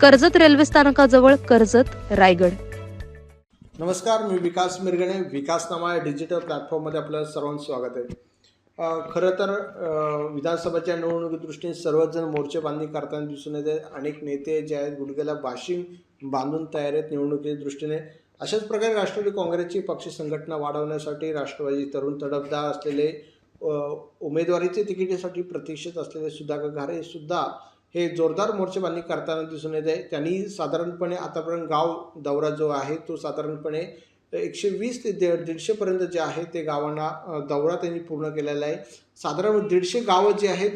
Karjat railway स्थानकाजवळ कर्जत रायगड. नमस्कार मी विकास मिरगणे विकासनामा या डिजिटल प्लॅटफॉर्ममध्ये आपलं सर्वांचं स्वागत आहे. खरं तर विधानसभेच्या निवडणुकीदृष्टीने सर्वच जण मोर्चे बांधणी करताना दिसून येते. अनेक नेते जे आहेत गुडघ्याला बाशिंग बांधून तयार आहेत निवडणुकीच्या दृष्टीने. अशाच प्रकारे राष्ट्रवादी काँग्रेसची पक्ष संघटना वाढवण्यासाठी राष्ट्रवादी तरुण तडफदार असलेले उमेदवारीचे तिकिटीसाठी प्रतीक्षेत असलेले सुधाकर घारे सुद्धा हे जोरदार मोर्चेबांधणी करताना दिसून येत आहे. त्यांनी साधारणपणे आतापर्यंत गाव दौरा जो आहे तो साधारणपणे एकशे वीस ते दीड दीडशेपर्यंत जे आहे ते गावांना दौरा त्यांनी पूर्ण केलेला आहे. साधारण दीडशे गावं जी आहेत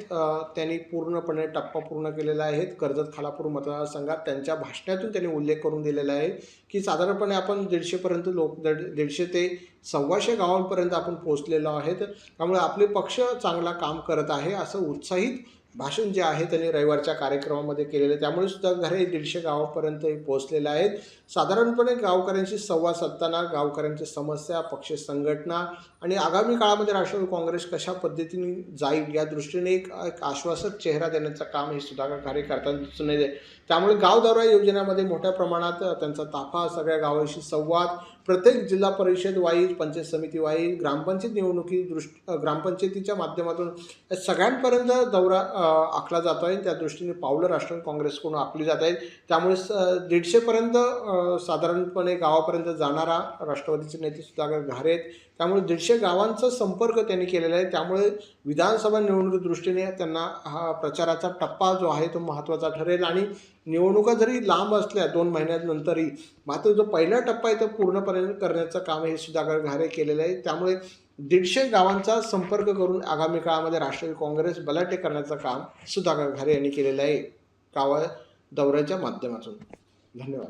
त्यांनी पूर्णपणे टप्पा पूर्ण केलेला आहेत कर्जत खालापूर मतदारसंघात त्यांच्या भाषणातून त्यांनी उल्लेख करून दिलेला आहे की साधारणपणे आपण दीडशेपर्यंत लोक दीड दीडशे ते सव्वाशे गावांपर्यंत आपण पोहोचलेलो आहेत. त्यामुळे आपले पक्ष चांगला काम करत आहे असं उत्साहित भाषण जे आहे त्यांनी रविवारच्या कार्यक्रमामध्ये केलेलं आहे. त्यामुळे सुद्धा घरे दीडशे गावापर्यंत हे पोहोचलेले आहेत. साधारणपणे गावकऱ्यांशी संवाद साधताना गावकऱ्यांच्या समस्या पक्ष संघटना आणि आगामी काळामध्ये राष्ट्रवादी काँग्रेस कशा पद्धतीने जाईल या दृष्टीने एक एक आश्वासक चेहरा देण्याचं काम हे सुधाकर कार्य करताना दिसून येते त्यामुळे गाव दौरा योजनेमध्ये मोठ्या प्रमाणात त्यांचा ताफा सगळ्या गावांशी संवाद प्रत्येक जिल्हा परिषद वाईज पंचायत समिती वाईज ग्रामपंचायत निवडणुकी दृष्ट ग्रामपंचायतीच्या माध्यमातून सगळ्यांपर्यंत दौरा आखला जातो आहे. त्या दृष्टीने पावलं राष्ट्रवादी काँग्रेसकडून आखली जात आहेत. त्यामुळे स दीडशेपर्यंत साधारणपणे गावापर्यंत जाणारा राष्ट्रवादीचे नेते सुधाकर घारे आहेत. त्यामुळे दीडशे गावांचा संपर्क त्यांनी केलेला आहे. त्यामुळे विधानसभा निवडणुकी दृष्टीने त्यांना हा प्रचाराचा टप्पा जो आहे तो महत्त्वाचा ठरेल. आणि निवडणुका जरी लांब असल्या दोन महिन्यानंतरही मात्र जो पहिला टप्पा आहे तो पूर्णपणे करण्याचं काम हे सुधाकर घारे केलेलं आहे. त्यामुळे दीडशे गावांचा संपर्क करून आगामी काळामध्ये राष्ट्रवादी काँग्रेस बलाटे करण्याचं काम सुधाकर घारे यांनी केलेलं आहे. गावा दौऱ्याच्या माध्यमातून. धन्यवाद.